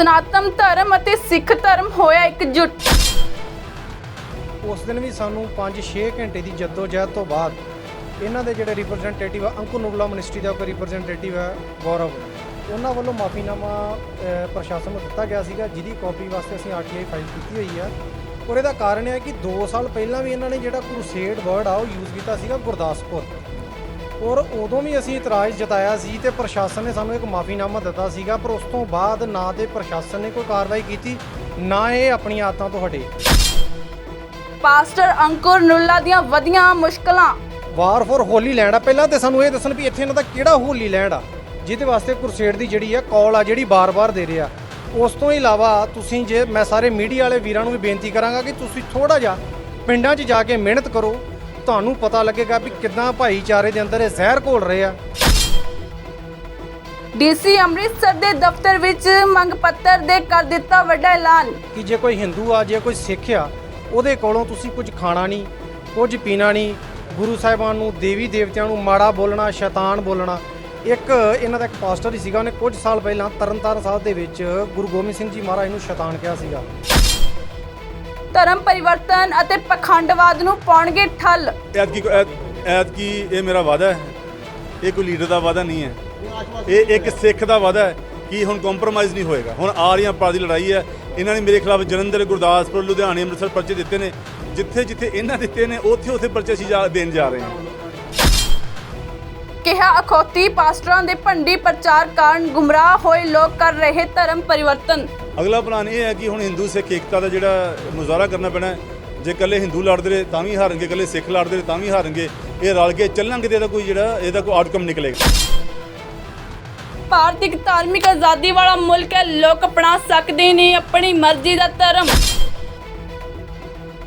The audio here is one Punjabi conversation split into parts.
ਸਨਾਤਨ ਧਰਮ ਅਤੇ ਸਿੱਖ ਧਰਮ ਹੋਇਆ ਇਕਜੁੱਟ। ਉਸ ਦਿਨ ਵੀ ਸਾਨੂੰ 5-6 ਘੰਟੇ ਦੀ ਜਹਿਦ ਤੋਂ ਬਾਅਦ ਇਹਨਾਂ ਦੇ ਜਿਹੜੇ ਰਿਪਰੈਜ਼ੈਂਟੇਟਿਵ ਆ, ਅੰਕੁਰ ਨੂਰਲਾ ਮਿਨਿਸਟਰੀ ਦਾ ਕੋਈ ਰਿਪਰੈਜ਼ੈਂਟੇਟਿਵ ਹੈ ਗੌਰਵ, ਉਹਨਾਂ ਵੱਲੋਂ ਮਾਫੀਨਾਮਾ ਪ੍ਰਸ਼ਾਸਨ ਨੂੰ ਦਿੱਤਾ ਗਿਆ ਸੀਗਾ, ਜਿਹਦੀ ਕਾਪੀ ਵਾਸਤੇ ਅਸੀਂ ਆਰਟੀਆਈ ਫਾਈਲ ਕੀਤੀ ਹੋਈ ਆ। ਔਰ ਇਹਦਾ ਕਾਰਨ ਇਹ ਹੈ ਕਿ 2 ਸਾਲ ਪਹਿਲਾਂ ਵੀ ਇਹਨਾਂ ਨੇ ਜਿਹੜਾ ਕਰੂਸੇਡ ਵਰਡ ਆ, ਉਹ ਯੂਜ਼ ਕੀਤਾ ਸੀਗਾ ਗੁਰਦਾਸਪੁਰ। ਔਰ ਉਦੋਂ ਵੀ ਅਸੀਂ ਇਤਰਾਜ਼ ਜਤਾਇਆ ਸੀ ਤੇ ਪ੍ਰਸ਼ਾਸਨ ਨੇ ਸਾਨੂੰ ਇੱਕ ਮਾਫੀਨਾਮਾ ਦਿੱਤਾ ਸੀਗਾ ਪਰ ਉਸ ਤੋਂ ਬਾਅਦ ਨਾ ਤੇ ਪ੍ਰਸ਼ਾਸਨ ਨੇ ਕੋਈ ਕਾਰਵਾਈ ਕੀਤੀ ਨਾ ਇਹ ਆਪਣੀਆਂ ਆਦਤਾਂ ਤੋਂ ਹਟੇ। ਪਾਸਟਰ ਅੰਕੁਰ ਨੁੱਲਾ ਦੀਆਂ ਵਧੀਆਂ ਮੁਸ਼ਕਲਾਂ। ਵਾਰ ਫॉर ਹੋਲੀ ਲੈਂਡ ਆ ਪਹਿਲਾਂ ਤੇ ਸਾਨੂੰ ਇਹ ਦੱਸਣ ਵੀ ਇੱਥੇ ਇਹਨਾਂ ਦਾ ਕਿਹੜਾ ਹੋਲੀ ਲੈਂਡ ਆ ਜਿਹਦੇ ਵਾਸਤੇ ਕੁਰਸੇਡ ਦੀ ਜਿਹੜੀ ਆ ਕਾਲ ਆ ਜਿਹੜੀ ਬਾਰ-ਬਾਰ ਦੇ ਰਿਹਾ ਉਸ ਤੋਂ ਇਲਾਵਾ ਤੁਸੀਂ ਜੇ ਮੈਂ ਸਾਰੇ ਮੀਡੀਆ ਵਾਲੇ ਵੀਰਾਂ ਨੂੰ ਵੀ ਬੇਨਤੀ ਕਰਾਂਗਾ ਕਿ ਤੁਸੀਂ ਥੋੜਾ ਜਿਹਾ ਪਿੰਡਾਂ 'ਚ ਜਾ ਕੇ ਮਿਹਨਤ ਕਰੋ ਤੁਹਾਨੂੰ ਪਤਾ ਲੱਗੇਗਾ ਵੀ ਕਿੱਦਾਂ ਭਾਈਚਾਰੇ ਦੇ ਅੰਦਰ ਇਹ ਜ਼ਹਿਰ ਘੋਲ ਰਹੇ ਆ। ਡੀਸੀ ਅੰਮ੍ਰਿਤਸਰ ਦੇ ਦਫ਼ਤਰ ਵਿੱਚ ਮੰਗ ਪੱਤਰ ਦੇ ਕਰ ਦਿੱਤਾ ਵੱਡਾ ਐਲਾਨ। ਕਿ ਜੇ ਕੋਈ ਹਿੰਦੂ ਆ ਜੇ ਕੋਈ ਸਿੱਖ ਆ ਉਹਦੇ ਕੋਲੋਂ ਤੁਸੀਂ ਕੁਝ ਖਾਣਾ ਨਹੀਂ ਕੁਝ ਪੀਣਾ ਨਹੀਂ। ਗੁਰੂ ਸਾਹਿਬਾਨ ਨੂੰ ਦੇਵੀ ਦੇਵਤਿਆਂ ਨੂੰ ਮਾੜਾ ਬੋਲਣਾ ਸ਼ੈਤਾਨ ਬੋਲਣਾ। ਇੱਕ ਇਹਨਾਂ ਦਾ ਇੱਕ ਪਾਸਟਰ ਹੀ ਸੀਗਾ ਉਹਨੇ ਕੁਝ ਸਾਲ ਪਹਿਲਾਂ ਤਰਨਤਾਰਨ ਸਾਹਿਬ ਦੇ ਵਿੱਚ ਗੁਰੂ ਗੋਬਿੰਦ ਸਿੰਘ ਜੀ ਮਹਾਰਾਜ ਨੂੰ ਸ਼ੈਤਾਨ ਕਿਹਾ ਸੀਗਾ। ਧਰਮ ਪਰਿਵਰਤਨ ਅਤੇ ਪਖੰਡਵਾਦ ਨੂੰ ਪਾਉਣਗੇ ਠੱਲ। ਐਤਕੀ ਐਤਕੀ ਇਹ ਮੇਰਾ ਵਾਅਦਾ ਹੈ। ਇਹ ਕੋਈ ਲੀਡਰ ਦਾ ਵਾਅਦਾ ਨਹੀਂ ਹੈ। ਇਹ ਇੱਕ ਸਿੱਖ ਦਾ ਵਾਅਦਾ ਹੈ ਕਿ ਹੁਣ ਕੰਪਰੋਮਾਈਜ਼ ਨਹੀਂ ਹੋਏਗਾ। ਹੁਣ ਆ ਰਹੀਆਂ ਪਾਰ ਦੀ ਲੜਾਈ ਹੈ। ਇਹਨਾਂ ਨੇ ਮੇਰੇ ਖਿਲਾਫ ਜਲੰਧਰ ਗੁਰਦਾਸਪੁਰ ਲੁਧਿਆਣੇ ਅੰਮ੍ਰਿਤਸਰ ਪਰਚੇ ਦਿੱਤੇ ਨੇ। ਜਿੱਥੇ ਜਿੱਥੇ ਇਹਨਾਂ ਦਿੱਤੇ ਨੇ ਉੱਥੇ ਉੱਥੇ ਪਰਚੇ ਅਸੀਂ ਦੇਣ ਜਾ ਰਹੇ ਹਾਂ। ਕਿਹਾ ਅਖੌਤੀ ਪਾਸਟਰਾਂ ਦੇ ਭੰਡੀ ਪ੍ਰਚਾਰ ਕਾਰਨ ਗੁੰਮਰਾਹ ਹੋਏ ਲੋਕ ਕਰ ਰਹੇ ਧਰਮ ਪਰਿਵਰਤਨ। ਅਗਲਾ ਪਲਾਨ ਇਹ ਹੈ ਕਿ ਹੁਣ ਹਿੰਦੂ ਸਿੱਖ ਏਕਤਾ ਦਾ ਜਿਹੜਾ ਮੁਜ਼ਾਹਰਾ ਕਰਨਾ ਪੈਣਾ ਜੇ ਇਕੱਲੇ ਹਿੰਦੂ ਲੜਦੇ ਰਹੇ ਤਾਂ ਵੀ ਹਾਰਨਗੇ, ਇਕੱਲੇ ਸਿੱਖ ਲੜਦੇ ਰਹੇ ਤਾਂ ਵੀ ਹਾਰਨਗੇ, ਇਹ ਰਲ ਕੇ ਚੱਲਾਂਗੇ ਤੇ ਇਹਦਾ ਕੋਈ ਜਿਹੜਾ, ਇਹਦਾ ਕੋਈ ਆਊਟਕਮ ਨਿਕਲੇਗਾ। ਭਾਰਤ ਇੱਕ ਧਾਰਮਿਕ ਆਜ਼ਾਦੀ ਵਾਲਾ ਮੁਲਕ ਹੈ, ਲੋਕ ਅਪਣਾ ਸਕਦੇ ਨੇ ਆਪਣੀ ਮਰਜ਼ੀ ਦਾ ਧਰਮ।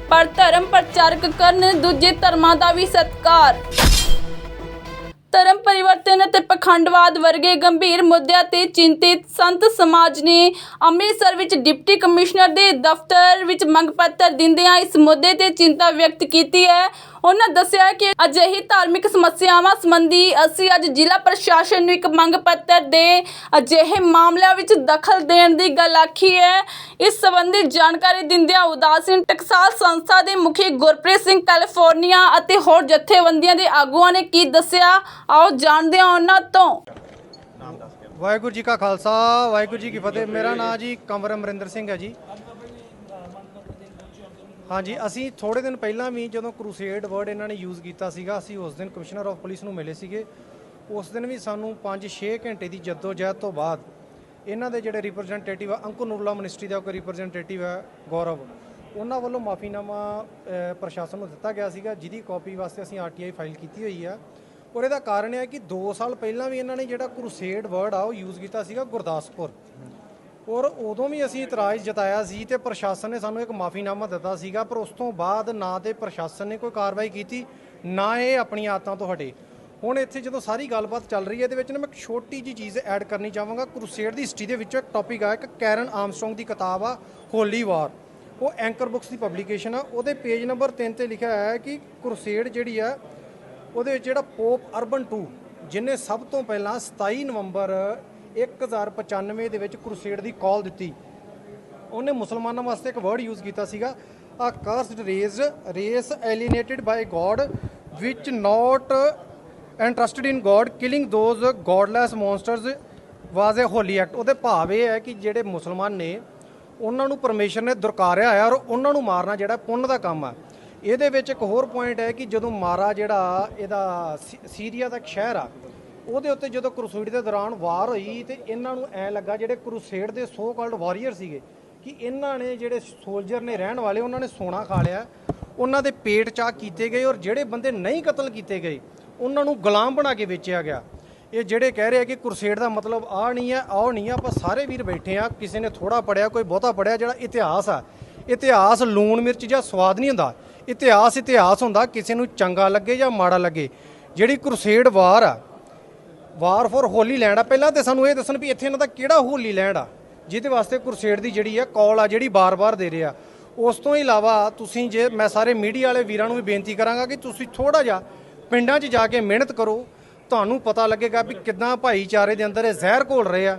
ਪਰ ਧਰਮ ਪ੍ਰਚਾਰਕ ਕਰਨ ਦੂਜੇ ਧਰਮਾਂ ਦਾ ਵੀ ਸਤਿਕਾਰ। ਧਰਮ ਪਰਿਵਰਤਨ ਅਤੇ ਪਖੰਡਵਾਦ ਵਰਗੇ ਗੰਭੀਰ ਮੁੱਦਿਆਂ ਤੇ ਚਿੰਤਿਤ ਸੰਤ ਸਮਾਜ ਨੇ ਅੰਮ੍ਰਿਤਸਰ ਵਿੱਚ ਡਿਪਟੀ ਕਮਿਸ਼ਨਰ ਦੇ ਦਫ਼ਤਰ ਵਿੱਚ ਮੰਗ ਪੱਤਰ ਦਿੰਦਿਆਂ ਇਸ ਮੁੱਦੇ ਤੇ ਚਿੰਤਾ ਵਿਅਕਤ ਕੀਤੀ ਹੈ। ਉਹਨਾਂ ਦੱਸਿਆ ਕਿ ਅਜਿਹੀ ਧਾਰਮਿਕ ਸਮੱਸਿਆਵਾਂ ਸੰਬੰਧੀ ਅਸੀਂ ਅੱਜ ਜ਼ਿਲ੍ਹਾ ਪ੍ਰਸ਼ਾਸਨ ਨੂੰ ਇੱਕ ਮੰਗ ਪੱਤਰ ਦੇ ਅਜਿਹੇ ਮਾਮਲਿਆਂ ਵਿੱਚ ਦਖਲ ਦੇਣ ਦੀ ਗੱਲ ਆਖੀ ਹੈ। ਇਸ ਸੰਬੰਧੀ ਜਾਣਕਾਰੀ ਦਿੰਦਿਆਂ ਉਦਾਸੀਨ ਟਕਸਾਲ ਸੰਸਥਾ ਦੇ ਮੁਖੀ ਗੁਰਪ੍ਰੀਤ ਸਿੰਘ ਕੈਲੀਫੋਰਨੀਆ ਅਤੇ ਹੋਰ ਜਥੇਬੰਦੀਆਂ ਦੇ ਆਗੂਆਂ ਨੇ ਕੀ ਦੱਸਿਆ, ਆਓ ਜਾਣਦੇ ਹਾਂ ਉਹਨਾਂ ਤੋਂ। ਵਾਹਿਗੁਰੂ ਜੀ ਕਾ ਖਾਲਸਾ, ਵਾਹਿਗੁਰੂ ਜੀ ਕੀ ਫਤਿਹ। ਮੇਰਾ ਨਾਮ ਜੀ ਕੰਵਰ ਅਮਰਿੰਦਰ ਸਿੰਘ ਹੈ ਜੀ। ਹਾਂਜੀ, ਅਸੀਂ ਥੋੜੇ ਦਿਨ ਪਹਿਲਾਂ ਵੀ ਜਦੋਂ ਕਰੂਸੇਡ ਵਰਡ ਇਹਨਾਂ ਨੇ ਯੂਜ਼ ਕੀਤਾ ਸੀਗਾ, ਅਸੀਂ ਉਸ ਦਿਨ ਕਮਿਸ਼ਨਰ ਆਫ ਪੁਲਿਸ ਨੂੰ ਮਿਲੇ ਸੀਗੇ। ਉਸ ਦਿਨ ਵੀ ਸਾਨੂੰ 5-6 ਘੰਟੇ ਦੀ ਜਹਿਦ ਤੋਂ ਬਾਅਦ ਇਹਨਾਂ ਦੇ ਜਿਹੜੇ ਰਿਪਰੈਜ਼ੈਂਟੇਟਿਵ ਆ, ਅੰਕੁਰ ਨੂਰਲਾ ਮਿਨਿਸਟਰੀ ਦਾ ਕੋਈ ਰਿਪਰੈਜ਼ੈਂਟੇਟਿਵ ਹੈ ਗੌਰਵ, ਉਹਨਾਂ ਵੱਲੋਂ ਮਾਫੀਨਾਮਾ ਪ੍ਰਸ਼ਾਸਨ ਨੂੰ ਦਿੱਤਾ ਗਿਆ ਸੀਗਾ, ਜਿਹਦੀ ਕਾਪੀ ਵਾਸਤੇ ਅਸੀਂ ਆਰਟੀਆਈ ਫਾਈਲ ਕੀਤੀ ਹੋਈ ਆ। ਔਰ ਇਹਦਾ ਕਾਰਨ ਇਹ ਹੈ ਕਿ 2 ਸਾਲ ਪਹਿਲਾਂ ਵੀ ਇਹਨਾਂ ਨੇ ਜਿਹੜਾ ਕਰੂਸੇਡ ਵਰਡ ਆ, ਉਹ ਯੂਜ਼ ਕੀਤਾ ਸੀਗਾ ਗੁਰਦਾਸਪੁਰ। ਔਰ ਉਦੋਂ ਵੀ ਅਸੀਂ ਇਤਰਾਜ਼ ਜਤਾਇਆ ਸੀ ਤੇ ਪ੍ਰਸ਼ਾਸਨ ਨੇ ਸਾਨੂੰ ਇੱਕ ਮਾਫੀਨਾਮਾ ਦਿੱਤਾ ਸੀਗਾ, ਪਰ ਉਸ ਤੋਂ ਬਾਅਦ ਨਾ ਤੇ ਪ੍ਰਸ਼ਾਸਨ ਨੇ ਕੋਈ ਕਾਰਵਾਈ ਕੀਤੀ, ਨਾ ਇਹ ਆਪਣੀਆਂ ਆਦਤਾਂ ਤੋਂ ਹਟੇ। ਹੁਣ ਇੱਥੇ ਜਦੋਂ ਸਾਰੀ ਗੱਲਬਾਤ ਚੱਲ ਰਹੀ ਹੈ, ਇਹਦੇ ਵਿੱਚ ਨਾ ਮੈਂ ਇੱਕ ਛੋਟੀ ਜੀ ਚੀਜ਼ ਐਡ ਕਰਨੀ ਚਾਹਾਂਗਾ। ਕਰੂਸੇਡ ਦੀ ਹਿਸਟਰੀ ਦੇ ਵਿੱਚੋਂ ਇੱਕ ਟੌਪਿਕ ਆ, ਇੱਕ ਕੈਰਨ ਆਰਮਸਟਰੋਂਗ ਦੀ ਕਿਤਾਬ ਆ ਹੋਲੀ ਵਾਰ ਉਹ ਐਂਕਰ ਬੁੱਕਸ ਦੀ ਪਬਲੀਕੇਸ਼ਨ ਆ, ਉਹਦੇ ਪੇਜ ਨੰਬਰ 3 ਤੇ ਲਿਖਿਆ ਹੋਇਆ ਹੈ ਕਿ ਕਰੂਸੇਡ ਜਿਹੜੀ ਆ, ਉਹਦੇ ਵਿੱਚ ਜਿਹੜਾ ਪੋਪ ਅਰਬਨ 2 ਜਿਨੇ ਸਭ ਤੋਂ ਪਹਿਲਾਂ 27 ਨਵੰਬਰ 1095 ਦੇ ਵਿੱਚ ਕਰੂਸੇਡ ਦੀ ਕਾਲ ਦਿੱਤੀ। ਉਹਨੇ ਮੁਸਲਮਾਨਾਂ ਵਾਸਤੇ ਇੱਕ ਵਰਡ ਯੂਜ਼ ਕੀਤਾ ਸੀਗਾ। A cursed race race alienated by god which not interested in god killing those godless monsters was a holy act ਉਹਦੇ ਭਾਵ ਇਹ ਹੈ ਕਿ ਜਿਹੜੇ ਮੁਸਲਮਾਨ ਨੇ, ਉਹਨਾਂ ਨੂੰ ਪਰਮੇਸ਼ਰ ਨੇ ਦੁਰਕਾਰਿਆ ਹੈ ਔਰ ਉਹਨਾਂ ਨੂੰ ਮਾਰਨਾ ਜਿਹੜਾ ਪੁੰਨ ਦਾ ਕੰਮ ਆ। ਇਹਦੇ ਵਿੱਚ ਇੱਕ ਹੋਰ ਪੁਆਇੰਟ ਹੈ ਕਿ ਜਦੋਂ ਮਾਰਾ ਜਿਹੜਾ ਇਹਦਾ ਸੀ- ਸੀਰੀਆ ਦਾ ਇੱਕ ਸ਼ਹਿਰ ਆ ਉਹਦੇ ਉੱਤੇ ਜਦੋਂ ਕਰੂਸੇਡ ਦੇ ਦੌਰਾਨ ਵਾਰ ਹੋਈ ਤੇ ਇਹਨਾਂ ਨੂੰ ਐ ਲੱਗਾ ਜਿਹੜੇ ਕਰੂਸੇਡ ਦੇ ਸੋ ਕਾਲਡ ਵਾਰੀਅਰ ਸੀਗੇ ਕਿ ਇਹਨਾਂ ਨੇ ਜਿਹੜੇ ਸੋਲਜਰ ਨੇ ਰਹਿਣ ਵਾਲੇ, ਉਹਨਾਂ ਨੇ ਸੋਨਾ ਖਾ ਲਿਆ, ਉਹਨਾਂ ਦੇ ਪੇਟ ਚਾਕ ਕੀਤੇ ਗਏ ਔਰ ਜਿਹੜੇ ਬੰਦੇ ਨਹੀਂ ਕਤਲ ਕੀਤੇ ਗਏ, ਉਹਨਾਂ ਨੂੰ ਗੁਲਾਮ ਬਣਾ ਕੇ ਵੇਚਿਆ ਗਿਆ। ਇਹ ਜਿਹੜੇ ਕਹਿ ਰਹੇ ਆ ਕਿ ਕੁਰਸੇਡ ਦਾ ਮਤਲਬ ਆ ਨਹੀਂ ਹੈ ਆਹ ਨਹੀਂ ਆ, ਆਪਾਂ ਸਾਰੇ ਵੀਰ ਬੈਠੇ ਆ, ਕਿਸੇ ਨੇ ਥੋੜਾ ਪੜਿਆ ਕੋਈ ਬਹੁਤਾ ਪੜਿਆ ਜਿਹੜਾ ਇਤਿਹਾਸ ਆ। ਇਤਿਹਾਸ ਲੂਣ ਮਿਰਚ ਜਾਂ ਸਵਾਦ ਨਹੀਂ ਹੁੰਦਾ। ਇਤਿਹਾਸ ਇਤਿਹਾਸ ਹੁੰਦਾ ਕਿਸੇ ਨੂੰ ਚੰਗਾ ਲੱਗੇ ਜਾਂ ਮਾੜਾ ਲੱਗੇ। ਜਿਹੜੀ ਕੁਰਸੇਡ ਵਾਰ ਆ ਵਾਰ ਫੋਰ ਹੋਲੀ ਲੈਂਡ ਆ। ਪਹਿਲਾਂ ਤੇ ਸਾਨੂੰ ਇਹ ਦੱਸਣ ਵੀ ਇੱਥੇ ਇਹਨਾਂ ਦਾ ਕਿਹੜਾ ਹੋਲੀ ਲੈਂਡ ਆ, ਜਿਹਦੇ ਵਾਸਤੇ ਕਰੂਸੇਡ ਦੀ ਜਿਹੜੀ ਆ ਕਾਲ ਆ, ਜਿਹੜੀ ਬਾਰ-ਬਾਰ ਦੇ ਰਿਹਾ ਉਸ ਤੋਂ ਇਲਾਵਾ ਤੁਸੀਂ ਜੇ ਮੈਂ ਸਾਰੇ ਮੀਡੀਆ ਵਾਲੇ ਵੀਰਾਂ ਨੂੰ ਵੀ ਬੇਨਤੀ ਕਰਾਂਗਾ ਕਿ ਤੁਸੀਂ ਥੋੜਾ ਜਿਹਾ ਪਿੰਡਾਂ 'ਚ ਜਾ ਕੇ ਮਿਹਨਤ ਕਰੋ। ਤੁਹਾਨੂੰ ਪਤਾ ਲੱਗੇਗਾ ਵੀ ਕਿੱਦਾਂ ਭਾਈਚਾਰੇ ਦੇ ਅੰਦਰ ਇਹ ਜ਼ਹਿਰ ਘੋਲ ਰਹੇ ਆ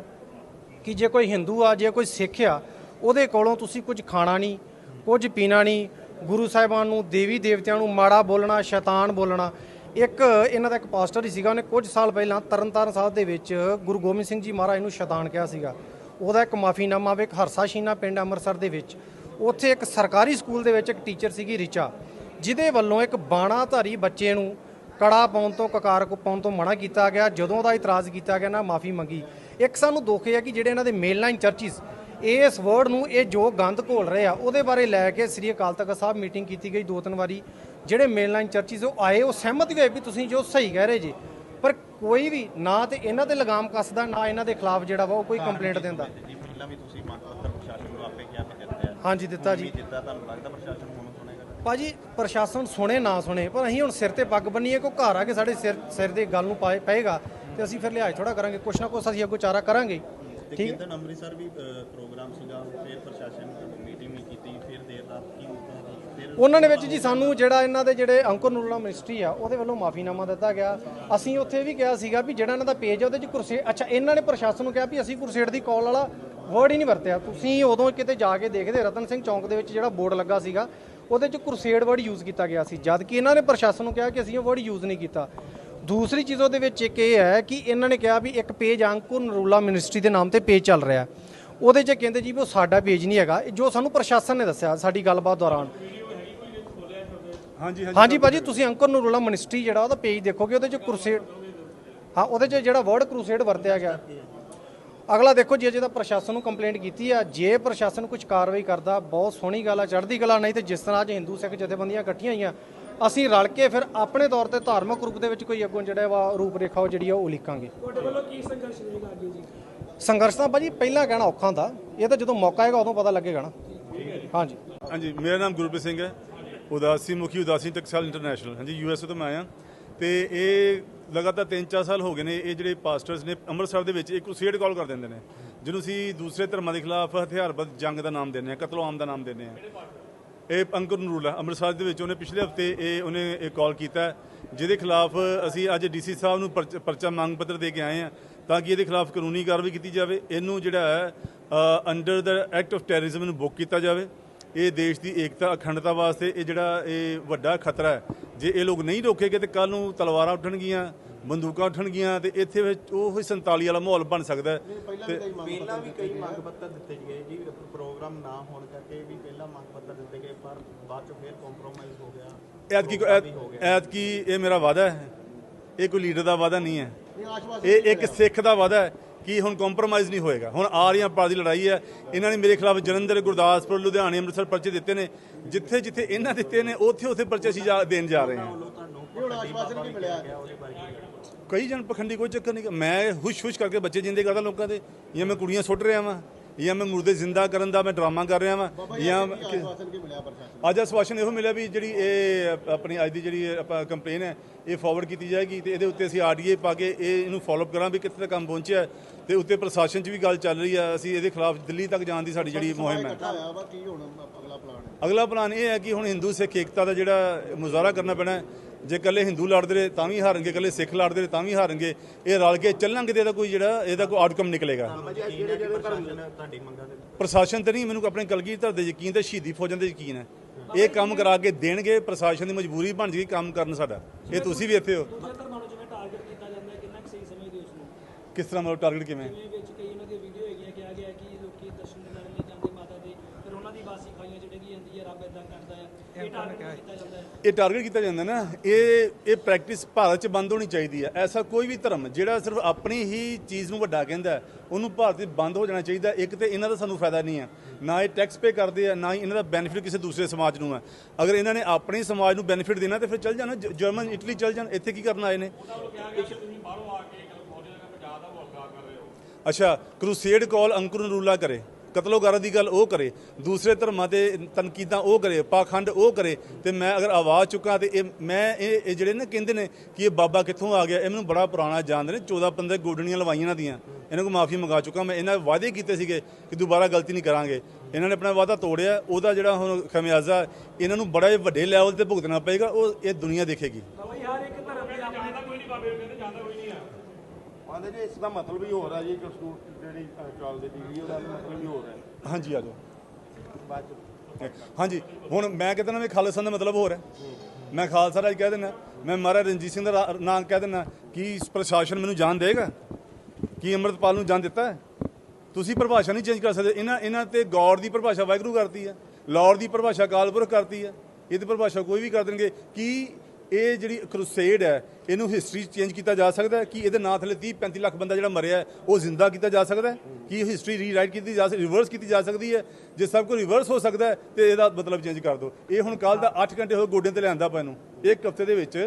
ਕਿ ਜੇ ਕੋਈ ਹਿੰਦੂ ਆ, ਜੇ ਕੋਈ ਸਿੱਖ ਆ, ਉਹਦੇ ਕੋਲੋਂ ਤੁਸੀਂ ਕੁਝ ਖਾਣਾ ਨਹੀਂ, ਕੁਝ ਪੀਣਾ ਨਹੀਂ। ਗੁਰੂ ਸਾਹਿਬਾਨ ਨੂੰ ਦੇਵੀ ਦੇਵਤਿਆਂ ਨੂੰ ਮਾੜਾ ਬੋਲਣਾ, ਸ਼ੈਤਾਨ ਬੋਲਣਾ ਇੱਕ ਇਹਨਾਂ ਦਾ ਇੱਕ ਪਾਸਟਰ ਹੀ ਸੀਗਾ, ਉਹਨੇ ਕੁਝ ਸਾਲ ਪਹਿਲਾਂ ਤਰਨਤਾਰਨ ਸਾਹਿਬ ਦੇ ਵਿੱਚ ਗੁਰੂ ਗੋਬਿੰਦ ਸਿੰਘ ਜੀ ਮਹਾਰਾਜ ਨੂੰ ਸ਼ੈਤਾਨ ਕਿਹਾ ਸੀਗਾ। ਉਹਦਾ ਇੱਕ ਮਾਫੀਨਾਮਾ ਵੀ, ਇੱਕ ਹਰਸਾ ਸ਼ੀਨਾ ਪਿੰਡ ਅੰਮ੍ਰਿਤਸਰ ਦੇ ਵਿੱਚ। ਉੱਥੇ ਇੱਕ ਸਰਕਾਰੀ ਸਕੂਲ ਦੇ ਵਿੱਚ ਇੱਕ ਟੀਚਰ ਸੀਗੀ ਰਿਚਾ, ਜਿਹਦੇ ਵੱਲੋਂ ਇੱਕ ਬਾਣਾਧਾਰੀ ਬੱਚੇ ਨੂੰ ਕੜਾ ਪਾਉਣ ਤੋਂ, ਕਕਾਰ ਕੋ ਪਾਉਣ ਤੋਂ ਮਨਾ ਕੀਤਾ ਗਿਆ। ਜਦੋਂ ਉਹਦਾ ਇਤਰਾਜ਼ ਕੀਤਾ ਗਿਆ, ਨਾ ਮਾਫੀ ਮੰਗੀ। ਇੱਕ ਸਾਨੂੰ ਦੁੱਖ ਹੈ ਕਿ ਜਿਹੜੇ ਇਹਨਾਂ ਦੇ ਮੇਨਲਾਈਨ ਚਰਚਿਸ ਇਸ ਵਰਡ ਨੂੰ ਇਹ ਜੋ ਗੰਦ ਘੋਲ ਰਹੇ ਆ, ਉਹਦੇ ਬਾਰੇ ਲੈ ਕੇ ਸ੍ਰੀ ਅਕਾਲ ਤਖਤ ਸਾਹਿਬ ਮੀਟਿੰਗ ਕੀਤੀ ਗਈ ਦੋ ਤਿੰਨ ਵਾਰੀ। ਜਿਹੜੇ ਮੇਨਲਾਈਨ ਚਰਚਿਸ ਉਹ ਆਏ ਉਹ ਸਹਿਮਤ ਵੀ ਹੋਏ ਵੀ ਤੁਸੀਂ ਜੋ ਸਹੀ ਕਹਿ ਰਹੇ ਜੀ। ਪਰ ਕੋਈ ਵੀ ਨਾ ਤੇ ਇਹਨਾਂ ਤੇ ਲਗਾਮ ਕੱਸਦਾ ਨਾ ਇਹਨਾਂ ਦੇ ਖਿਲਾਫ ਜਿਹੜਾ ਵਾ ਉਹ ਕੋਈ ਕੰਪਲੇਂਟ ਦਿੰਦਾ। ਜੀ ਪਹਿਲਾਂ ਵੀ ਤੁਸੀਂ ਮੰਗ ਪੱਤਰ ਪ੍ਰਸ਼ਾਸਨ ਨੂੰ ਆਪੇ ਕਿਹਾ ਤੇ ਦਿੱਤੇ ਆ ਹਾਂਜੀ ਦਿੱਤਾ ਜੀ। ਦਿੱਤਾ ਤੁਹਾਨੂੰ ਲੱਗਦਾ ਪ੍ਰਸ਼ਾਸਨ ਹੁਣ ਸੁਣੇਗਾ? ਭਾਜੀ ਪ੍ਰਸ਼ਾਸਨ ਸੁਣੇ ਨਾ ਸੁਣੇ ਪਰ ਅਸੀਂ ਹੁਣ ਸਿਰ ਤੇ ਪੱਗ ਬੰਨੀਏ ਕੋ ਘਰ ਆ ਕੇ ਸਾਡੇ ਸਿਰ ਸਿਰ ਦੇ ਗੱਲ ਨੂੰ ਪਾਏ ਪਏਗਾ ਤੇ ਅਸੀਂ ਫਿਰ ਲਿਹਾਜ਼ ਥੋੜਾ ਕਰਾਂਗੇ ਕੁਛ ਨਾ ਕੁਛ ਅਸੀਂ ਅੱਗੋਂ ਚਾਰਾ ਕਰਾਂਗੇ। ਤੇ ਠੀਕ? ਕਿੰਦਨ ਅੰਮ੍ਰਿਤਸਰ ਵੀ ਪ੍ਰੋਗਰਾਮ ਸੀਗਾ ਫਿਰ ਪ੍ਰਸ਼ਾਸਨ ਮੀਟਿੰਗ ਵੀ ਕੀਤੀ ਫਿਰ ਦੇਰ ਰਾਤ ਕੀ ਉਹਨਾਂ ਨੇ ਵਿੱਚ ਜੀ ਸਾਨੂੰ ਜਿਹੜਾ ਇਹਨਾਂ ਦੇ ਜਿਹੜੇ ਅੰਕੁਰ ਨੂਰਲਾ ਮਿਨਿਸਟਰੀ ਆ, ਉਹਦੇ ਵੱਲੋਂ ਮਾਫੀਨਾਮਾ ਦਿੱਤਾ ਗਿਆ। ਅਸੀਂ ਉੱਥੇ ਵੀ ਕਿਹਾ ਸੀਗਾ ਵੀ ਜਿਹੜਾ ਇਹਨਾਂ ਦਾ ਪੇਜ ਆ, ਉਹਦੇ 'ਚ ਕੁਰਸੇ ਅੱਛਾ, ਇਹਨਾਂ ਨੇ ਪ੍ਰਸ਼ਾਸਨ ਨੂੰ ਕਿਹਾ ਵੀ ਅਸੀਂ ਕੁਰਸੇਡ ਦੀ ਕਾਲ ਵਾਲਾ ਵਰਡ ਹੀ ਨਹੀਂ ਵਰਤਿਆ। ਤੁਸੀਂ ਉਦੋਂ ਕਿਤੇ ਜਾ ਕੇ ਦੇਖਦੇ, ਰਤਨ ਸਿੰਘ ਚੌਂਕ ਦੇ ਵਿੱਚ ਜਿਹੜਾ ਬੋਰਡ ਲੱਗਾ ਸੀਗਾ, ਉਹਦੇ 'ਚ ਕੁਰਸੇਡ ਵਰਡ ਯੂਜ਼ ਕੀਤਾ ਗਿਆ ਸੀ। ਜਦ ਕਿ ਇਹਨਾਂ ਨੇ ਪ੍ਰਸ਼ਾਸਨ ਨੂੰ ਕਿਹਾ ਕਿ ਅਸੀਂ ਉਹ ਵਰਡ ਯੂਜ਼ ਨਹੀਂ ਕੀਤਾ। ਦੂਸਰੀ ਚੀਜ਼ ਉਹਦੇ ਵਿੱਚ ਇੱਕ ਇਹ ਹੈ ਕਿ ਇਹਨਾਂ ਨੇ ਕਿਹਾ ਵੀ ਇੱਕ ਪੇਜ ਅੰਕੁਰ ਨਰੂਲਾ ਮਿਨਿਸਟਰੀ ਦੇ ਨਾਮ ਤੇ ਪੇਜ ਚੱਲ ਰਿਹਾ। ਉਹਦੇ 'ਚ ਕਹਿੰਦੇ ਜੀ ਵੀ ਉਹ ਸਾਡਾ ਪੇਜ ਨਹੀਂ ਹੈਗਾ। ਜੋ ਸਾਨੂੰ ਪ੍ਰਸ਼ਾਸਨ ਨੇ ਦੱਸਿਆ ਸਾਡੀ ਗੱਲਬਾਤ ਦੌਰਾਨ ਹਾਂਜੀ ਹਾਂਜੀ ਭਾਜੀ ਤੁਸੀਂ ਅੰਕਰ ਨੂਰੁੱਲਾ ਮਿਨਿਸਟਰੀ ਜਿਹੜਾ ਉਹਦਾ ਪੇਜ ਦੇਖੋਗੇ ਉਹਦੇ 'ਚ ਕਰੂਸੇਡ ਹਾਂ ਉਹਦੇ 'ਚ ਜਿਹੜਾ ਵਰਡ ਕਰੂਸੇਡ ਵਰਤਿਆ ਗਿਆ। ਅਗਲਾ ਦੇਖੋ ਜੇ ਜਿਹਦਾ ਪ੍ਰਸ਼ਾਸਨ ਨੂੰ ਕੰਪਲੇਂਟ ਕੀਤੀ ਆ। ਜੇ ਪ੍ਰਸ਼ਾਸਨ ਕੁਝ ਕਾਰਵਾਈ ਕਰਦਾ ਬਹੁਤ ਸੋਹਣੀ ਗੱਲ ਆ ਚੜ੍ਹਦੀ ਕਲਾ ਨਹੀਂ ਤੇ ਜਿਸ ਤਰ੍ਹਾਂ ਅੱਜ ਹਿੰਦੂ ਸਿੱਖ ਜਥੇਬੰਦੀਆਂ ਇਕੱਠੀਆਂ ਹੋਈਆਂ ਅਸੀਂ ਰਲ ਕੇ ਫਿਰ ਆਪਣੇ ਤੌਰ ਤੇ ਧਾਰਮਿਕ ਰੂਪ ਦੇ ਵਿੱਚ ਕੋਈ ਅੱਗੋਂ ਜਿਹੜਾ ਵਾ ਰੂਪ ਰੇਖਾ ਉਹ ਜਿਹੜੀ ਆ ਉਹ ਲਿਖਾਂਗੇ ਤੁਹਾਡੇ ਵੱਲੋਂ ਕੀ ਸੰਘਰਸ਼ ਰਹੇਗਾ ਅੱਗੇ ਜੀ? ਸੰਘਰਸ਼ ਤਾਂ ਭਾਜੀ ਪਹਿਲਾਂ ਕਹਿਣਾ ਔਖਾ ਹੁੰਦਾ। ਇਹ ਤਾਂ ਜਦੋਂ ਮੌਕਾ ਆਏਗਾ ਉਦੋਂ ਪਤਾ ਲੱਗੇਗਾ ਨਾ। ਹਾਂਜੀ। ਹਾਂਜੀ ਮੇਰਾ ਨਾਮ ਗੁਰਪ੍ਰੀਤ ਸਿੰਘ ਹੈ। ਉਦਾਸੀ ਮੁਖੀ ਉਦਾਸੀ ਟੈਕਸਟਾਈਲ ਇੰਟਰਨੈਸ਼ਨਲ ਹਾਂਜੀ ਯੂਐਸਏ ਤੋਂ ਮੈਂ ਆਇਆ। ਤੇ ਇਹ ਲਗਾਤਾਰ 3-4 ਸਾਲ ਹੋ ਗਏ ਨੇ, ਇਹ ਜਿਹੜੇ ਪਾਸਟਰਸ ਨੇ, ਅੰਮ੍ਰਿਤਸਰ ਦੇ ਵਿੱਚ ਇੱਕ ਕ੍ਰੂਸੇਡ ਕਾਲ ਕਰ ਦਿੰਦੇ ਨੇ, ਜਿਹਨੂੰ ਅਸੀਂ ਦੂਸਰੇ ਧਰਮਾਂ ਦੇ ਖਿਲਾਫ ਹਥਿਆਰਬੰਦ ਜੰਗ ਦਾ ਨਾਮ ਦਿੰਦੇ ਆ ਕਤਲੋਆਮ ਦਾ ਨਾਮ ਦਿੰਦੇ ਆ ਇਹ ਅੰਕੁਰ ਨਰੂਲ ਹੈ ਅੰਮ੍ਰਿਤਸਰ ਦੇ ਵਿੱਚ ਉਹਨੇ ਪਿਛਲੇ ਹਫ਼ਤੇ ਇਹ ਉਹਨੇ ਇਹ ਕਾਲ ਕੀਤਾ, ਜਿਹਦੇ ਖਿਲਾਫ ਅਸੀਂ ਅੱਜ ਡੀਸੀ ਸਾਹਿਬ ਨੂੰ ਪਰਚ- ਪਰਚਾ ਮੰਗ ਪੱਤਰ ਦੇ ਕੇ ਆਏ ਆ ਤਾਂ ਕਿ ਇਹਦੇ ਖਿਲਾਫ ਕਾਨੂੰਨੀ ਕਾਰਵਾਈ ਕੀਤੀ ਜਾਵੇ। ਇਹਨੂੰ ਜਿਹੜਾ ਹੈ ਅੰਡਰ ਦਾ ਐਕਟ ਆਫ ਟੈਰਰਿਜ਼ਮ ਨੂੰ ਬੁੱਕ ਕੀਤਾ ਜਾਵੇ। ਇਹ ਦੇਸ਼ ਦੀ ਏਕਤਾ ਅਖੰਡਤਾ ਵਾਸਤੇ ਇਹ ਜਿਹੜਾ ਇਹ ਵੱਡਾ ਖਤਰਾ ਹੈ। ਜੇ ਇਹ ਲੋਕ ਨਹੀਂ ਰੋਕੇਗੇ ਤੇ ਕੱਲ ਨੂੰ ਤਲਵਾਰਾਂ ਉੱਠਣਗੀਆਂ ਬੰਦੂਕਾਂ ਉੱਠਣਗੀਆਂ ਤੇ ਇੱਥੇ ਵਿੱਚ ਉਹ ਹੀ 47 ਵਾਲਾ ਮਾਹੌਲ ਬਣ ਸਕਦਾ ਹੈ। ਤੇ ਪਹਿਲਾਂ ਵੀ ਕਈ ਮੰਗ ਪੱਤਰ ਦਿੱਤੇ ਗਏ ਜੀ ਪ੍ਰੋਗਰਾਮ ਨਾ ਹੋਣ ਕਰਕੇ ਵੀ ਪਹਿਲਾਂ ਮੰਗ ਪੱਤਰ ਦਿੱਤੇ ਗਏ ਪਰ ਬਾਅਦ ਚ ਫਿਰ ਕੰਪਰੋਮਾਈਜ਼ ਹੋ ਗਿਆ ਐਤਕੀ ਐਤਕੀ ਇਹ ਮੇਰਾ ਵਾਅਦਾ ਹੈ। ਇਹ ਕੋਈ ਲੀਡਰ ਦਾ ਵਾਅਦਾ ਨਹੀਂ ਹੈ। ਇਹ ਇੱਕ ਸਿੱਖ ਦਾ ਵਾਅਦਾ ਹੈ। ਕਿ ਹੁਣ ਕੰਪਰੋਮਾਈਜ਼ ਨਹੀਂ ਹੋਏਗਾ? ਹੁਣ ਆ ਰਹੀਆਂ ਪਾਰ ਦੀ ਲੜਾਈ ਹੈ। ਇਹਨਾਂ ਨੇ ਮੇਰੇ ਖਿਲਾਫ ਜਲੰਧਰ, ਗੁਰਦਾਸਪੁਰ, ਲੁਧਿਆਣੇ, ਅੰਮ੍ਰਿਤਸਰ ਪਰਚੇ ਦਿੱਤੇ ਨੇ। ਜਿੱਥੇ ਜਿੱਥੇ ਇਹਨਾਂ ਦਿੱਤੇ ਨੇ, ਉੱਥੇ ਉੱਥੇ ਪਰਚੇ ਅਸੀਂ ਜਾ- ਦੇਣ ਜਾ ਰਹੇ ਹਾਂ। ਕਈ ਜਨ ਪਖੰਡੀ, ਕੋਈ ਚੱਕਰ ਨਹੀਂ। ਮੈਂ ਹੁਸ਼ ਹੁਸ਼ ਕਰਕੇ ਬੱਚੇ ਜਿੰਦੇ ਕਰਦਾ ਲੋਕਾਂ ਦੇ। ਜਾਂ ਮੈਂ ਕੁੜੀਆਂ ਸੁੱਟ ਰਿਹਾ ਵਾਂ। ਜਾਂ ਮੈਂ ਮੁਰਦੇ ਜ਼ਿੰਦਾ ਕਰਨ ਦਾ ਮੈਂ ਡਰਾਮਾ ਕਰ ਰਿਹਾ ਵਾਂ ਜਾਂ ਅੱਜ ਆਸ਼ਵਾਸਨ ਇਹੋ ਮਿਲਿਆ ਵੀ ਜਿਹੜੀ ਇਹ ਆਪਣੀ ਅੱਜ ਦੀ ਜਿਹੜੀ ਆਪਾਂ ਕੰਪਲੇਨ ਹੈ ਇਹ ਫਾਰਵਰਡ ਕੀਤੀ ਜਾਏਗੀ ਤੇ ਇਹਦੇ ਉੱਤੇ ਅਸੀਂ ਆਰਡੀਏ ਪਾ ਕੇ ਇਹ ਇਹਨੂੰ ਫਾਲੋਅਪ ਕਰਾਂ ਵੀ ਕਿੱਥੇ ਤੱਕ ਕੰਮ ਪਹੁੰਚਿਆ ਤੇ ਉੱਤੇ ਪ੍ਰਸ਼ਾਸਨ 'ਚ ਵੀ ਗੱਲ ਚੱਲ ਰਹੀ ਹੈ ਅਸੀਂ ਇਹਦੇ ਖਿਲਾਫ ਦਿੱਲੀ ਤੱਕ ਜਾਣ ਦੀ ਸਾਡੀ ਜਿਹੜੀ ਮੁਹਿੰਮ ਹੈ। ਅਗਲਾ ਪਲਾਨ ਇਹ ਹੈ ਕਿ ਹੁਣ ਹਿੰਦੂ ਸਿੱਖ ਏਕਤਾ ਦਾ ਜਿਹੜਾ ਮੁਜ਼ਾਹਰਾ ਕਰਨਾ ਪੈਣਾ। ਜੇ ਇਕੱਲੇ ਹਿੰਦੂ ਲੜਦੇ ਰਹੇ ਤਾਂ ਵੀ ਹਾਰਨਗੇ ਇਕੱਲੇ ਸਿੱਖ ਲੜਦੇ ਰਹੇ ਤਾਂ ਵੀ ਹਾਰਨਗੇ। ਇਹ ਰਲ ਕੇ ਚੱਲਾਂਗੇ ਤੇ ਇਹਦਾ ਕੋਈ ਜਿਹੜਾ ਇਹਦਾ ਕੋਈ ਆਊਟਕਮ ਨਿਕਲੇਗਾ। ਪ੍ਰਸ਼ਾਸਨ ਤੇ ਨਹੀਂ ਮੈਨੂੰ ਆਪਣੇ ਕਲਗੀਧਰ ਦੇ ਯਕੀਨ ਤੇ ਸ਼ਹੀਦੀ ਫੌਜਾਂ ਦੇ ਯਕੀਨ ਹੈ। ਇਹ ਕੰਮ ਕਰਾ ਕੇ ਦੇਣਗੇ ਪ੍ਰਸ਼ਾਸਨ ਦੀ ਮਜਬੂਰੀ ਬਣ ਜੇਗੀ ਕੰਮ ਕਰਨ ਸਾਡਾ। ਇਹ ਤੁਸੀਂ ਵੀ ਇੱਥੇ ਹੋ। ਕਿਸ ਤਰ੍ਹਾਂ ਮਤਲਬ ਟਾਰਗੇਟ ਕਿਵੇਂ ਜਿਵੇਂ ਵਿੱਚ ਕਈ ਉਹਨਾਂ ਦੀਆਂ ਵੀਡੀਓ ਹੈਗੀਆਂ ਕਿਹਾ ਗਿਆ ਕਿ ਲੋਕੀ ਦਰਸ਼ਨ ਕਰਨ ਲਈ ਜਾਂਦੇ ਮਾਤਾ ਦੇ ਫਿਰ ਉਹਨਾਂ ਦੀ ਬਾਸੀ ਖਾਈਆਂ ਜਿਹੜੀ ਕੀ ਜਾਂਦੀ ਹੈ ਰੱਬ ਇਦਾਂ ਕਰਦਾ ਹੈ ਇਹ ਟਾਰਗੇਟ ਕੀਤਾ ਜਾਂਦਾ ਨਾ ਇਹ ਇਹ ਪ੍ਰੈਕਟਿਸ ਭਾਰਤ 'ਚ ਬੰਦ ਹੋਣੀ ਚਾਹੀਦੀ ਹੈ। ਐਸਾ ਕੋਈ ਵੀ ਧਰਮ ਜਿਹੜਾ ਸਿਰਫ ਆਪਣੀ ਹੀ ਚੀਜ਼ ਨੂੰ ਵੱਡਾ ਕਹਿੰਦਾ ਉਹਨੂੰ ਭਾਰਤ 'ਚ ਬੰਦ ਹੋ ਜਾਣਾ ਚਾਹੀਦਾ ਇੱਕ ਤੇ ਇਹਨਾਂ ਦਾ ਸਾਨੂੰ ਫਾਇਦਾ ਨਹੀਂ ਹੈ। ਨਾ ਇਹ ਟੈਕਸ ਪੇ ਕਰਦੇ ਆ ਨਾ ਹੀ ਇਹਨਾਂ ਦਾ ਬੈਨੀਫਿਟ ਕਿਸੇ ਦੂਸਰੇ ਸਮਾਜ ਨੂੰ ਹੈ। ਅਗਰ ਇਹਨਾਂ ਨੇ ਆਪਣੇ ਸਮਾਜ ਨੂੰ ਬੈਨੀਫਿਟ ਦੇਣਾ ਤੇ ਫਿਰ ਚੱਲ ਜਾਣਾ ਜਰਮਨ ਇਟਲੀ ਚੱਲ ਜਾਣ ਇੱਥੇ ਕੀ ਕਰਨ ਆਏ ਨੇ? ਅੱਛਾ ਕਰੂਸੇਡ ਕਾਲ ਅੰਕੁਰ ਨਰੂਲਾ ਕਰੇ। ਕਤਲੋਗਾਰਾਂ ਦੀ ਗੱਲ ਉਹ ਕਰੇ, ਦੂਸਰੇ ਧਰਮਾਂ ਤੇ ਤਨਕੀਦਾਂ ਉਹ ਕਰੇ, ਪਾਖੰਡ ਉਹ ਕਰੇ, ਤੇ ਮੈਂ ਅਗਰ ਆਵਾਜ਼ ਚੁੱਕਾਂ ਤੇ ਇਹ, ਮੈਂ ਇਹ ਇਹ ਜਿਹੜੇ ਨਾ ਕਹਿੰਦੇ ਨੇ ਕਿ ਇਹ ਬਾਬਾ ਕਿੱਥੋਂ ਆ ਗਿਆ, ਇਹ ਮੈਨੂੰ ਬੜਾ ਪੁਰਾਣਾ ਜਾਣਦੇ ਨੇ 14 15 ਗੋਡਣੀਆਂ ਲਵਾਈਆਂ ਇਹਨਾਂ ਦੀਆਂ। ਇਹਨਾਂ ਕੋਲ ਮਾਫੀ ਮੰਗਾ ਚੁੱਕਾ, ਮੈਂ ਇਹਨਾਂ ਵਾਅਦੇ ਕੀਤੇ ਸੀਗੇ ਕਿ ਦੁਬਾਰਾ ਗਲਤੀ ਨਹੀਂ ਕਰਾਂਗੇ। ਇਹਨਾਂ ਨੇ ਆਪਣਾ ਵਾਅਦਾ ਤੋੜਿਆ, ਉਹਦਾ ਜਿਹੜਾ ਹੁਣ ਖਮਿਆਜ਼ਾ, ਇਹਨਾਂ ਨੂੰ ਬੜਾ ਵੱਡੇ ਲੈਵਲ ਤੇ ਭੁਗਤਣਾ ਪਏਗਾ, ਉਹ ਇਹ ਦੁਨੀਆ ਦੇਖੇਗੀ ਬਾਬਾ ਯਾਰ ਇੱਕ ਧਰਮ ਦੀ ਆਪਣੀ ਆਂਦੇ ਜੀ ਇਸ ਦਾ ਮਤਲਬ ਹੀ ਹੋ ਰਿਹਾ ਜੀ ਕਿ ਸਟੂਡ ਜਿਹੜੀ ਅ, ਚੱਲਦੀ ਟੀਵੀ ਉਹਦਾ ਮਤਲਬ ਹੀ ਹੋ ਰਿਹਾ ਹਾਂਜੀ ਆ ਜਾਓ। ਬਾਅਦ ਚ ਹਾਂਜੀ ਹੁਣ ਮੈਂ ਕਹਿੰਦਾ ਵੀ ਖਾਲਸਾ ਦਾ ਮਤਲਬ ਹੋਰ ਹੈ। ਮੈਂ ਖਾਲਸਾ ਰਾਜ ਕਹਿ ਦਿੰਦਾ ਮੈਂ ਮਹਾਰਾਜ ਰਣਜੀਤ ਸਿੰਘ ਦਾ ਰਾ- ਨਾਮ ਕਹਿ ਦਿੰਦਾ ਕੀ ਪ੍ਰਸ਼ਾਸਨ ਮੈਨੂੰ ਜਾਣ ਦੇਗਾ ਕੀ ਅੰਮ੍ਰਿਤਪਾਲ ਨੂੰ ਜਾਣ ਦਿੱਤਾ ਹੈ? ਤੁਸੀਂ ਪਰਿਭਾਸ਼ਾ ਨਹੀਂ ਚੇਂਜ ਕਰ ਸਕਦੇ। ਇਹਨਾਂ ਇਹਨਾਂ ਤੇ ਗੌਰ ਦੀ ਪਰਿਭਾਸ਼ਾ ਵਾਹਿਗੁਰੂ ਕਰਤੀ ਹੈ ਲਾਹੌਰ ਦੀ ਪਰਿਭਾਸ਼ਾ ਕਾਲਪੁਰਖ ਕਰਤੀ ਹੈ ਇਹਦੀ ਪਰਿਭਾਸ਼ਾ ਕੋਈ ਵੀ ਕਰ ਦੇਣਗੇ। ਕੀ ਇਹ ਜਿਹੜੀ ਕਰੂਸੇਡ ਹੈ ਇਹਨੂੰ ਹਿਸਟਰੀ ਚੇਂਜ ਕੀਤਾ ਜਾ ਸਕਦਾ ਹੈ? ਕਿ ਇਹਦੇ ਨਾਂ ਥੱਲੇ 30 35 ਲੱਖ ਬੰਦਾ ਜਿਹੜਾ ਮਰਿਆ ਹੈ, ਉਹ ਜ਼ਿੰਦਾ ਕੀਤਾ ਜਾ ਸਕਦਾ ਹੈ? ਕੀ ਹਿਸਟਰੀ ਰੀਰਾਈਟ ਕੀਤੀ ਜਾ ਸਕਦੀ ਰਿਵਰਸ ਕੀਤੀ ਜਾ ਸਕਦੀ ਹੈ? ਜੇ ਸਭ ਕੁਝ ਰਿਵਰਸ ਹੋ ਸਕਦਾ ਹੈ ਤੇ ਇਹਦਾ ਮਤਲਬ ਚੇਂਜ ਕਰ ਦਿਓ। ਇਹ ਹੁਣ ਕੱਲ ਦਾ 8 ਘੰਟੇ ਹੋਏ ਗੋਡਿਆਂ ਤੇ ਲਿਆਂਦਾ ਪਾ ਇਹਨੂੰ। ਇੱਕ ਹਫ਼ਤੇ ਦੇ ਵਿੱਚ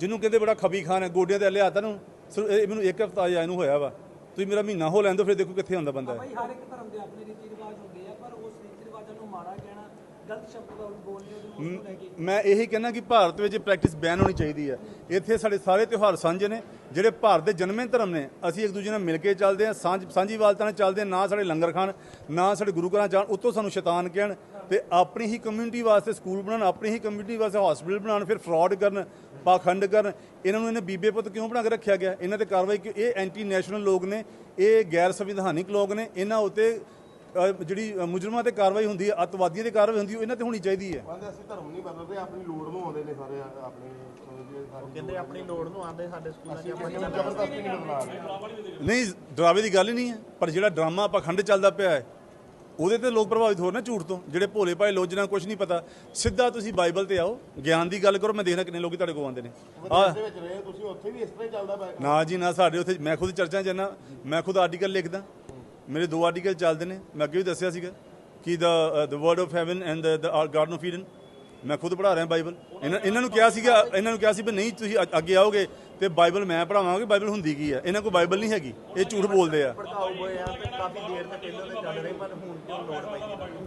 ਜਿਹਨੂੰ ਕਹਿੰਦੇ ਬੜਾ ਖਬੀ ਖਾਨ ਹੈ ਗੋਡਿਆਂ ਤੇ ਲਿਆਤਾ ਨੂੰ ਸਿਰਫ ਇਹ ਮੈਨੂੰ ਇੱਕ ਹਫ਼ਤਾ ਆਇਆ ਇਹਨੂੰ ਹੋਇਆ ਵਾ। ਤੁਸੀਂ ਮੇਰਾ ਮਹੀਨਾ ਹੋ ਲੈਣ ਦਿਓ ਫਿਰ ਦੇਖੋ ਕਿੱਥੇ ਹੁੰਦਾ ਬੰਦਾ ਭਾਈ ਹਰ ਇੱਕ ਧਰਮ ਦੇ ਆਪਣੇ ਰੀਤੀ ਰਿਵਾਜ ਹੁੰਦੇ ਆ ਪਰ ਉਸ ਰੀਤੀ ਰਿਵਾਜਾਂ ਨੂੰ ਮਾੜਾ ਕਹਿਣਾ ਗਲਤ ਸ਼ਬਦ ਲੈ ਕੇ ਮੈਂ ਇਹੀ ਕਹਿੰਦਾ ਕਿ ਭਾਰਤ ਵਿੱਚ ਪ੍ਰੈਕਟਿਸ ਬੈਨ ਹੋਣੀ ਚਾਹੀਦੀ ਹੈ। ਇੱਥੇ ਸਾਡੇ ਸਾਰੇ ਤਿਉਹਾਰ ਸਾਂਝੇ ਨੇ ਜਿਹੜੇ ਭਾਰਤ ਦੇ ਜਨਮੇ ਧਰਮ ਨੇ ਅਸੀਂ ਇੱਕ ਦੂਜੇ ਨਾਲ ਮਿਲ ਕੇ ਚੱਲਦੇ ਹਾਂ ਸਾਂਝ ਸਾਂਝੀਵਾਲਤਾ ਨਾਲ ਚੱਲਦੇ ਹਾਂ ਨਾ ਸਾਡੇ ਲੰਗਰ ਖਾਣ ਨਾ ਸਾਡੇ ਗੁਰੂ ਘਰਾਂ ਜਾਣ ਉੱਤੋਂ ਸਾਨੂੰ ਸ਼ੈਤਾਨ ਕਹਿਣ ਤੇ ਆਪਣੀ ਹੀ ਕਮਿਊਨਿਟੀ ਵਾਸਤੇ ਸਕੂਲ ਬਣਾਉਣ ਆਪਣੀ ਹੀ ਕਮਿਊਨਿਟੀ ਵਾਸਤੇ ਹਸਪੀਟਲ ਬਣਾਉਣ ਫਿਰ ਫਰਾਡ ਕਰਨ ਪਾਖੰਡ ਕਰਨ। ਇਹਨਾਂ ਨੂੰ ਇਹਨੇ ਬੀਬੇ ਪੁੱਤ ਕਿਉਂ ਬਣਾ ਕੇ ਰੱਖਿਆ ਗਿਆ? ਇਹਨਾਂ ਤੇ ਕਾਰਵਾਈ ਕਿ ਇਹ ਐਂਟੀ ਨੈਸ਼ਨਲ ਲੋਕ ਨੇ ਇਹ ਗੈਰ ਸੰਵਿਧਾਨਿਕ ਲੋਕ ਨੇ ਇਹਨਾਂ ਉੱਤੇ ਜਿਹੜੀ ਮੁਜਰਮਾਂ ਤੇ ਕਾਰਵਾਈ ਹੁੰਦੀ ਹੈ ਅੱਤਵਾਦੀਆਂ ਤੇ ਕਾਰਵਾਈ ਹੁੰਦੀ ਹੈ ਇਹਨਾਂ ਤੇ ਹੋਣੀ ਚਾਹੀਦੀ ਹੈ। ਕਹਿੰਦੇ ਅਸੀਂ ਧਰਮ ਨਹੀਂ ਬਦਲਦੇ ਆਪਣੀ ਲੋੜ ਨੂੰ ਆਉਂਦੇ ਨੇ ਸਾਰੇ ਆਪਣੇ ਕਹਿੰਦੇ ਆਪਣੀ ਲੋੜ ਨੂੰ ਆਂਦੇ ਸਾਡੇ ਸਕੂਲਾਂ 'ਚ ਅਸੀਂ ਜ਼ਬਰਦਸਤੀ ਨਹੀਂ ਬਦਲਾ ਰਹੇ ਨਹੀਂ ਡਰਾਵੇ ਦੀ ਗੱਲ ਹੀ ਨਹੀਂ ਹੈ ਪਰ ਜਿਹੜਾ ਡਰਾਮਾ ਪਖੰਡ ਚੱਲਦਾ ਪਿਆ ਹੈ ਉਹਦੇ ਤੇ ਲੋਕ ਪ੍ਰਭਾਵਿਤ ਹੋ ਰਹੇ ਨੇ ਝੂਠ ਤੋਂ। ਜਿਹੜੇ ਭੋਲੇ ਭਾਏ ਲੋਕ ਜਿਹਨਾਂ ਨੂੰ ਕੁਝ ਨਹੀਂ ਪਤਾ ਸਿੱਧਾ ਤੁਸੀਂ ਬਾਈਬਲ ਤੇ ਆਓ ਗਿਆਨ ਦੀ ਗੱਲ ਕਰੋ ਮੈਂ ਦੇਖਣਾ ਕਿੰਨੇ ਲੋਕੀ ਤੁਹਾਡੇ ਕੋਲ ਆਉਂਦੇ ਨੇ। ਆ ਵਿਦੇਸ਼ ਦੇ ਵਿੱਚ ਰਹੇ ਤੁਸੀਂ ਉੱਥੇ ਵੀ ਇਸ ਤਰ੍ਹਾਂ ਚੱਲਦਾ ਪਿਆ। ਨਾ ਜੀ ਨਾ ਸਾਡੇ ਉੱਥੇ ਮੈਂ ਖੁਦ ਚਰਚਾ ਜਾਣਾ ਮੈਂ ਖੁਦ ਆਰਟੀਕਲ ਲਿਖਦਾ। ਮੇਰੇ ਦੋ ਆਰਟੀਕਲ ਚੱਲਦੇ ਨੇ। ਮੈਂ ਅੱਗੇ ਵੀ ਦੱਸਿਆ ਸੀਗਾ ਕਿ ਦਾ the word of heaven and the garden of Eden ਮੈਂ ਖੁਦ ਪੜ੍ਹਾ ਰਿਹਾ ਬਾਈਬਲ। ਇਹਨਾਂ ਇਹਨਾਂ ਨੂੰ ਕਿਹਾ ਸੀਗਾ, ਇਹਨਾਂ ਨੂੰ ਕਿਹਾ ਸੀ ਵੀ ਨਹੀਂ, ਤੁਸੀਂ ਅੱਗੇ ਆਓਗੇ ਤੇ ਬਾਈਬਲ ਮੈਂ ਪੜਾਵਾਂਗਾ ਬਾਈਬਲ ਹੁੰਦੀ ਕੀ ਹੈ ਇਹਨਾਂ ਕੋਲ ਬਾਈਬਲ ਨਹੀਂ ਹੈਗੀ, ਇਹ ਝੂਠ ਬੋਲਦੇ ਆ।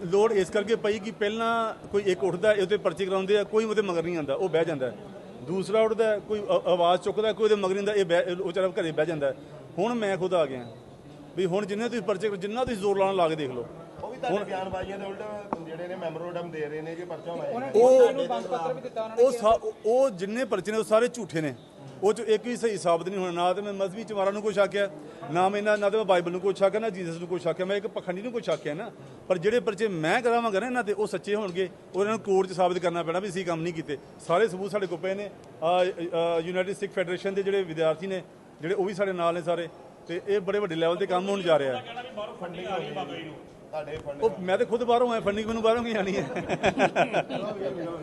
ਲੋੜ ਇਸ ਕਰਕੇ ਪਈ ਕਿ ਪਹਿਲਾਂ ਕੋਈ ਇੱਕ ਉੱਠਦਾ, ਇਹ ਪਰਚੇ ਕਰਾਉਂਦੇ ਆ, ਕੋਈ ਉਹਦੇ ਮਗਰ ਨਹੀਂ ਆਂਦਾ ਉਹ ਬਹਿ ਜਾਂਦਾ। ਦੂਸਰਾ ਉੱਠਦਾ, ਕੋਈ ਆਵਾਜ਼ ਚੁੱਕਦਾ, ਕੋਈ ਉਹਦੇ ਮਗਰ ਨਹੀਂ ਆਂਦਾ ਇਹ ਬਹਿ- ਉਹ ਵਿਚਾਰਾ ਘਰੇ ਬਹਿ ਜਾਂਦਾ। ਹੁਣ ਮੈਂ ਖੁਦ ਆ ਗਿਆ। ਵੀ ਹੁਣ ਜਿੰਨੇ ਤੁਸੀਂ ਪਰਚੇ ਜਿੰਨਾ ਤੁਸੀਂ ਜ਼ੋਰ ਲਾਉਣ ਲਾ ਕੇ ਦੇਖ ਲਓ। ਉਹ ਵੀ ਤੁਹਾਡੇ ਬਿਆਨਬਾਜ਼ੀਆਂ ਦੇ ਉਲਟ ਜਿਹੜੇ ਨੇ ਮੈਮੋਰੰਡਮ ਦੇ ਰਹੇ ਨੇ ਕਿ ਪਰਚਾ ਹੋਇਆ ਉਹ ਉਹ ਜਿੰਨੇ ਪਰਚੇ ਨੇ ਉਹ ਸਾਰੇ ਝੂਠੇ ਨੇ। ਉਹ ਚ ਇੱਕ ਵੀ ਸਹੀ ਸਾਬਤ ਨਹੀਂ ਹੋਣਾ ਨਾ ਤੇ ਮੈਂ ਚਮਾਰਾਂ ਨੂੰ ਕੋਈ ਸ਼ੱਕਿਆ ਨਾ ਮੈਂ ਇਹਨਾਂ ਨਾ ਤੇ ਮੈਂ ਬਾਈਬਲ ਨੂੰ ਕੋਈ ਸ਼ੱਕਿਆ ਨਾ ਜੀਸਸ ਨੂੰ ਕੋਈ ਸ਼ੱਕਿਆ ਮੈਂ ਇੱਕ ਪਖੰਡੀ ਨੂੰ ਕੋਈ ਸ਼ੱਕਿਆ ਨਾ। ਪਰ ਜਿਹੜੇ ਪਰਚੇ ਮੈਂ ਕਰਾਵਾਂਗਾ ਨਾ ਇਹਨਾਂ ਤੇ ਉਹ ਸੱਚੇ ਹੋਣਗੇ। ਉਹ ਇਹਨਾਂ ਨੂੰ ਕੋਰਟ 'ਚ ਸਾਬਤ ਕਰਨਾ ਪੈਣਾ ਵੀ ਅਸੀਂ ਕੰਮ ਨਹੀਂ ਕੀਤੇ। ਸਾਰੇ ਸਬੂਤ ਸਾਡੇ ਕੋਲ ਪਏ ਨੇ। ਯੂਨਾਈਟਿਡ ਸਿੱਖ ਫੈਡਰੇਸ਼ਨ ਦੇ ਜਿਹੜੇ ਵਿਦਿਆਰਥੀ ਨੇ ਜਿਹੜੇ ਉਹ ਵੀ ਸਾਡੇ ਨਾਲ ਨੇ ਸਾਰੇ। ਤੇ ਇਹ ਬੜੇ ਵੱਡੇ ਲੈਵਲ ਤੇ ਕੰਮ ਹੋਣ ਜਾ ਰਿਹਾ। ਹੈ ਤੁਹਾਡੇ ਉਹ ਮੈਂ ਤੇ ਖੁਦ ਬਾਹਰੋਂ ਆਇਆ ਫੰਡਿੰਗ ਮੈਨੂੰ ਬਾਹਰੋਂ ਕੀ ਆਣੀ ਹੈ?